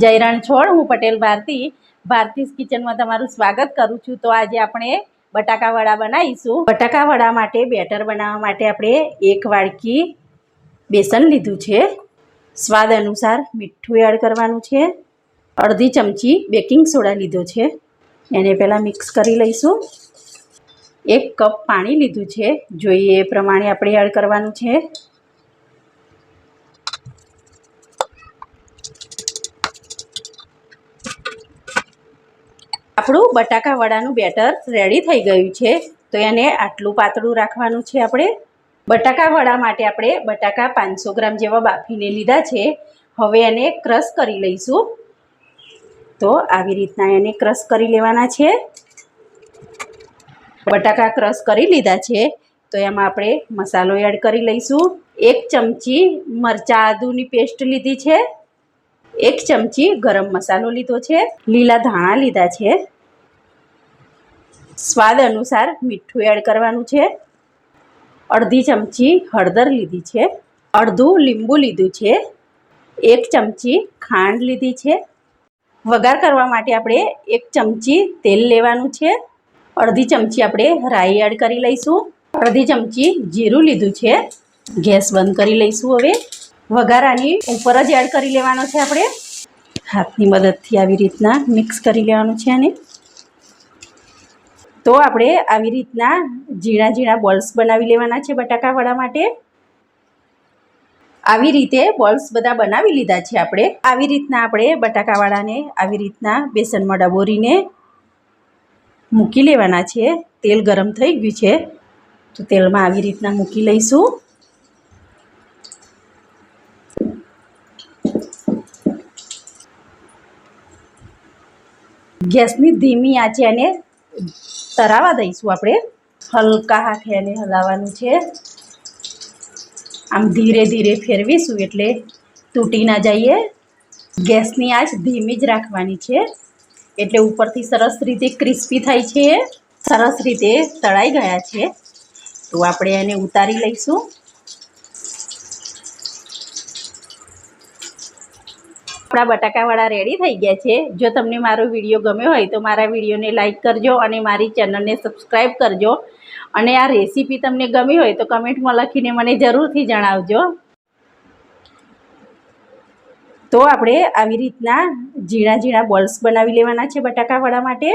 જયરણ છોડ, હું પટેલ ભારતી, ભારતીસ કિચનમાં તમારું સ્વાગત કરું છું. તો આજે આપણે બટાકા વડા બનાવીશું. બટાકા વડા માટે બેટર બનાવવા માટે આપણે એક વાડકી બેસન લીધું છે. સ્વાદ અનુસાર મીઠું એડ કરવાનું છે. અડધી ચમચી બેકિંગ સોડા લીધો છે. એને પહેલાં મિક્સ કરી લઈશું. એક કપ પાણી લીધું છે. જોઈએ એ પ્રમાણે આપણે એડ કરવાનું છે. આપણું બટાકા વડાનું બેટર રેડી થઈ ગયું છે. તો એને આટલું પાતળું રાખવાનું છે આપણે. બટાકા વડા માટે આપણે બટાકા પાંચસો ગ્રામ જેવા બાફીને લીધા છે. હવે એને ક્રશ કરી લઈશું. તો આવી રીતના એને ક્રશ કરી લેવાના છે. બટાકા ક્રશ કરી લીધા છે. તો એમાં આપણે મસાલો એડ કરી લઈશું. એક ચમચી મરચાં આદુની પેસ્ટ લીધી છે. એક ચમચી ગરમ મસાલો લીધો છે. લીલા ધાણા લીધા છે. સ્વાદ અનુસાર મીઠું એડ કરવાનું છે. અડધી ચમચી હળદર લીધી છે. અડધું લીંબુ લીધું છે. એક ચમચી ખાંડ લીધી છે. વઘાર કરવા માટે આપણે એક ચમચી તેલ લેવાનું છે. અડધી ચમચી આપણે રાઈ એડ કરી લઈશું. અડધી ચમચી જીરું લીધું છે. ગેસ બંધ કરી લઈશું હવે. વઘારાની ઉપર જ એડ કરી લેવાનો છે આપણે. હાથની મદદથી આવી રીતના મિક્સ કરી લેવાનું છે અને તો આપણે આવી રીતના ઝીણા ઝીણા બોલ્સ બનાવી લેવાના છે બટાકાવાળા માટે. આવી રીતે બોલ્સ બધા બનાવી લીધા છે આપણે. આવી રીતના આપણે બટાકાવાળાને આવી રીતના બેસનમાં ડબોરીને મૂકી લેવાના છે. તેલ ગરમ થઈ ગયું છે. તો તેલમાં આવી રીતના મૂકી લઈશું. ગેસની ધીમી આંચે એને તરાવા દઈશું આપણે. હલકા હાથે એને હલાવવાનું છે. આમ ધીરે ધીરે ફેરવીશું એટલે તૂટી ના જઈએ. ગેસની આંચ ધીમી જ રાખવાની છે. એટલે ઉપરથી સરસ રીતે ક્રિસ્પી થાય છે. સરસ રીતે તળાઈ ગયા છે. તો આપણે એને ઉતારી લઈશું. આપણા બટાકાવાળા રેડી થઈ ગયા છે. જો તમને મારો વીડિયો ગમ્યો હોય તો મારા વિડીયોને લાઇક કરજો અને મારી ચેનલને સબસ્ક્રાઈબ કરજો. અને આ રેસીપી તમને ગમી હોય તો કમેન્ટમાં લખીને મને જરૂરથી જણાવજો. તો આપણે આવી રીતના ઝીણા ઝીણા બોલ્સ બનાવી લેવાના છે બટાકાવાળા માટે.